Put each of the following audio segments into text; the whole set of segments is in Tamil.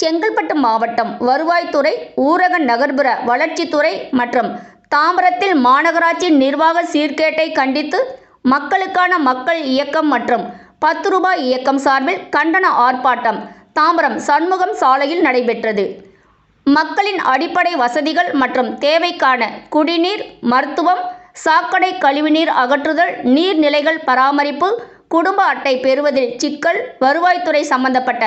செங்கல்பட்டு மாவட்டம் வருவாய்த்துறை ஊரக நகர்ப்புற வளர்ச்சித்துறை மற்றும் தாம்பரத்தில் மாநகராட்சி நிர்வாக சீர்கேட்டை கண்டித்து மக்களுக்கான மக்கள் இயக்கம் மற்றும் பத்து ரூபாய் இயக்கம் சார்பில் கண்டன ஆர்ப்பாட்டம் தாம்பரம் சண்முகம் சாலையில் நடைபெற்றது. மக்களின் அடிப்படை வசதிகள் மற்றும் தேவைக்கான குடிநீர் மருத்துவம் சாக்கடை கழிவுநீர் அகற்றுதல் நீர்நிலைகள் பராமரிப்பு குடும்ப அட்டை பெறுவதில் சிக்கல் வருவாய்த்துறை சம்பந்தப்பட்ட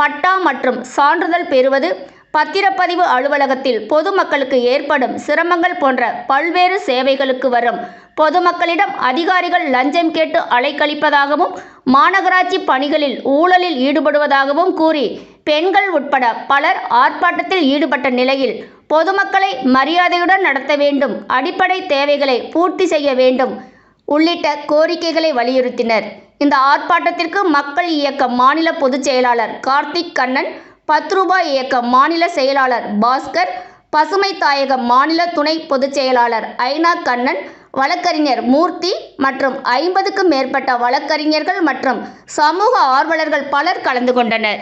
பட்டா மற்றும் சான்றிதழ் பெறுவது பத்திரப்பதிவு அலுவலகத்தில் பொதுமக்களுக்கு ஏற்படும் சிரமங்கள் போன்ற பல்வேறு சேவைகளுக்கு வரும். பொதுமக்களிடம் அதிகாரிகள் லஞ்சம் கேட்டு அலைக்கழிப்பதாகவும் மாநகராட்சி பணிகளில் ஊழலில் ஈடுபடுவதாகவும் கூறி பெண்கள் உட்பட பலர் ஆர்ப்பாட்டத்தில் ஈடுபட்ட நிலையில் பொதுமக்களை மரியாதையுடன் நடத்த வேண்டும் அடிப்படை தேவைகளை பூர்த்தி செய்ய வேண்டும் உள்ளிட்ட கோரிக்கைகளை வலியுறுத்தினர். இந்த ஆர்ப்பாட்டத்திற்கு மக்கள் இயக்க மாநில பொதுச் செயலாளர் கார்த்திக் கண்ணன் பத்து ரூபாய் இயக்க மாநில செயலாளர் பாஸ்கர் பசுமை தாயக மாநில துணை பொதுச் செயலாளர் ஐனா கண்ணன் வழக்கறிஞர் மூர்த்தி மற்றும் ஐம்பதுக்கும் மேற்பட்ட வழக்கறிஞர்கள் மற்றும் சமூக ஆர்வலர்கள் பலர் கலந்து கொண்டனர்.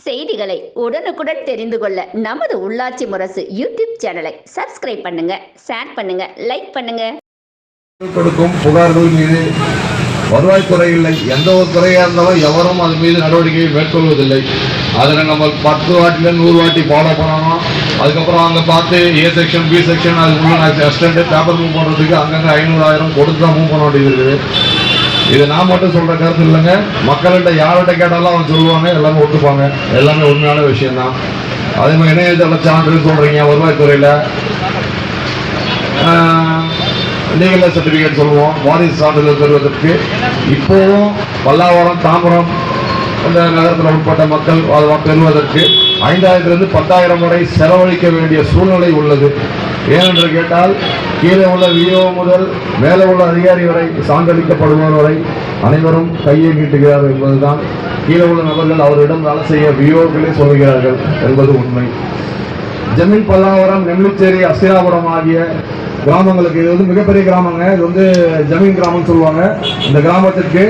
செய்திகளை உடனுக்குடன் தெரிந்து கொள்ள நமது உள்ளாட்சி முரசு யூடியூப் சேனலை சப்ஸ்கிரைப் பண்ணுங்க ஷேர் பண்ணுங்க லைக் பண்ணுங்க. கொடுக்கும் புகார்கள் மீது வருவாய்த்துறையில் எந்த ஒரு துறையாக இருந்தாலும் எவரும் அது மீது நடவடிக்கையை மேற்கொள்வதில்லை. அதில் நம்ம பத்து வாட்டில நூறு வாட்டி ஃபாலோ பண்ணணும். அதுக்கப்புறம் அங்கே பார்த்து ஏ செக்ஷன் பி செக்ஷன் அது உள்ள அசிஸ்டண்ட்டு பேப்பர் மூவ் பண்ணுறதுக்கு அங்கங்கே ஐநூறாயிரம் கொடுத்து தான் மூவ் பண்ண வேண்டியது இருக்குது. இது நான் மட்டும் சொல்கிற கருத்து இல்லைங்க. மக்கள்கிட்ட யார்கிட்ட கேட்டாலும் அவங்க சொல்லுவாங்க எல்லாமே ஒத்துப்பாங்க. எல்லாமே உண்மையான விஷயம்தான். அதே மாதிரி இணையதள சான்று சொல்கிறீங்க வருவாய்த்துறையில் லீகல் சர்டிஃபிகேட் சொல்லுவோம். வாரிசு சான்றிதழ் பெறுவதற்கு இப்போவும் பல்லாவரம் தாம்பரம் இந்த நகரத்தில் உட்பட்ட மக்கள் அதை பெறுவதற்கு ஐந்தாயிரத்திலிருந்து பத்தாயிரம் வரை செலவழிக்க வேண்டிய சூழ்நிலை உள்ளது. ஏனென்று கேட்டால் கீழே உள்ள விஓ முதல் மேலே உள்ள அதிகாரி வரை சான்றளிக்கப்படுபவர் வரை அனைவரும் கையை நீட்டுகிறார்கள் என்பதுதான். கீழே உள்ள நபர்கள் அவரிடம் வேலை செய்ய விஓக்களே சொல்கிறார்கள் என்பது உண்மை. ஜமீன் பல்லாவரம் நெல்லிச்சேரி அஸ்திராபுரம் ஆகிய கிராமங்களுக்கு இது வந்து மிகப்பெரிய கிராமங்க. இது வந்து ஜமீன் கிராமம்னு சொல்லுவாங்க. இந்த கிராமத்திற்கு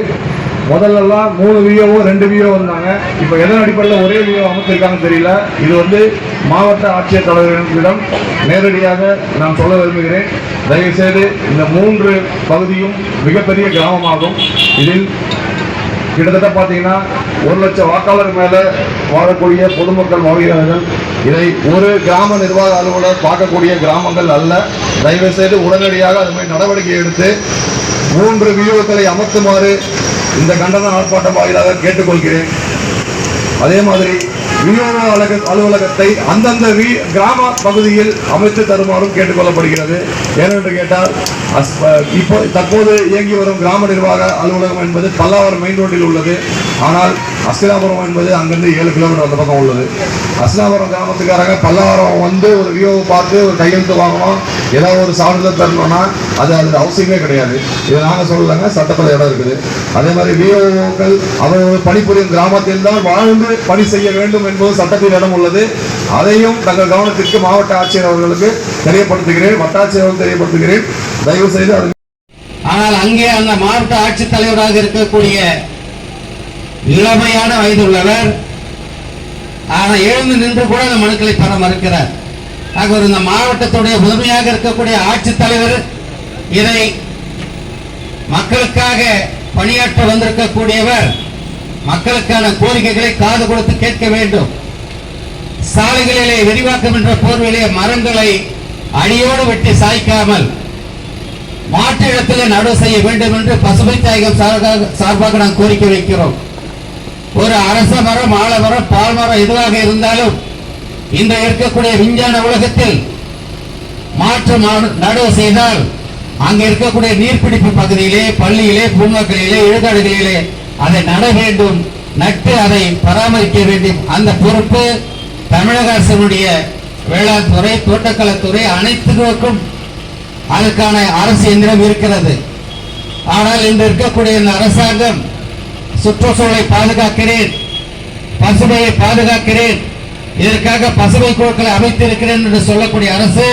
முதல்லலாம் மூணு விஓவோ ரெண்டு விஓ இருந்தாங்க இப்போ எதன் அடிப்படையில் ஒரே விஓ அமைச்சிருக்காங்கன்னு தெரியல. இது வந்து மாவட்ட ஆட்சியர் தலைவர்களிடம் நேரடியாக நான் சொல்ல விரும்புகிறேன். தயவுசெய்து இந்த மூன்று பகுதியும் மிகப்பெரிய கிராமமாகும். இதில் கிட்டத்தட்ட பார்த்தீங்கன்னா ஒரு லட்சம் வாக்காளர் மேலே வாழக்கூடிய பொதுமக்கள் வாழ்கிறார்கள். இதை ஒரு கிராம நிர்வாக அலுவலர் பார்க்கக்கூடிய கிராமங்கள் அல்ல. தயவு செய்து உடனடியாக அது மாதிரி நடவடிக்கை எடுத்து மூன்று வியூகங்களை அமர்த்துமாறு இந்த கண்டன ஆர்ப்பாட்டம் வாயிலாக கேட்டுக்கொள்கிறேன். அதே மாதிரி விநியோக அலுவலக அலுவலகத்தை அந்தந்த வீ கிராம பகுதியில் அமைத்து தருமாறும் கேட்டுக்கொள்ளப்படுகிறது. ஏனென்று கேட்டால் அஸ்- இப்போ தற்போது இயங்கி வரும் கிராம நிர்வாக அலுவலகம் என்பது பல்லாவரம் மெயின் ரோட்டில் உள்ளது. ஆனால் அஸ்தினாபுரம் என்பது அங்கிருந்து ஏழு கிலோமீட்டர் அந்த பக்கம் உள்ளது. அஸ்தினாபுரம் கிராமத்துக்காரங்க பல்லாவரம் வந்து ஒரு வியோவை பார்த்து ஒரு கையெழுத்து வாங்கணும் ஏதாவது ஒரு சான்றிதழ் தரணும்னா அது அது அவசியமே கிடையாது. இதை நாங்கள் சொல்லலைங்க சட்டத்தில் இடம் இருக்குது. அதே மாதிரி விஓக்கள் அவர்கள் பணிபுரியும் கிராமத்தில் தான் வாழ்ந்து பணி செய்ய வேண்டும் என்பது சட்டத்தில் இடம் உள்ளது. அதையும் தங்கள் கவனத்திற்கு மாவட்ட ஆட்சியர் அவர்களுக்கு தெரியப்படுத்துகிறேன் வட்டாட்சியர் அவர்களுக்கு தெரியப்படுத்துகிறேன். தயவு செய்து அது ஆனால் அங்கே அந்த மாவட்ட ஆட்சித்தலைவராக இருக்கக்கூடிய இளமையான வயது உள்ளவர் ஆனால் எழுந்து நின்று கூட அந்த மனுக்களை பெற மறுக்கிறார். ஆக இந்த மாவட்டத்துடைய முதன்மையாக இருக்கக்கூடிய ஆட்சித்தலைவர் இதை மக்களுக்காக பணியாற்ற வந்திருக்கக்கூடியவர் மக்களுக்கான கோரிக்கைகளை காது கொடுத்து கேட்க வேண்டும். சாலைகளிலே விரிவாக்கம் என்ற போர்விலே மரங்களை அடியோடு வெட்டி சாய்க்காமல் மாற்று இடத்திலே நடவு செய்ய வேண்டும் என்று பசுமை தாயகம் சார்பாக நாம் கோரிக்கை வைக்கிறோம். ஒரு அரச மரம் ஆலமரம் பால் மரம் எதுவாக இருந்தாலும் இந்த இருக்கக்கூடிய விஞ்ஞான உலகத்தில் மாற்று நடவு செய்தால் அங்கே இருக்கக்கூடிய நீர்பிடிப்பு பகுதியிலே பள்ளியிலே பூங்காக்களிலே இழுகாடுகளிலே அதை நட வேண்டும் நட்டு அதை பராமரிக்க வேண்டும். அந்த பொறுப்பு தமிழக அரசினுடைய வேளாண் துறை தோட்டக்கலைத்துறை அனைத்துக்கும் அதற்கான அரசு எந்திரம் இருக்கிறது. ஆனால் இன்று இருக்கக்கூடிய இந்த அரசாங்கம் சுற்றுச்சூழலை பாதுகாக்கிறேன் பசுமையை பாதுகாக்கிறேன் இதற்காக பசுமை குழுக்களை அமைத்திருக்கிறேன் என்று சொல்லக்கூடிய அரசு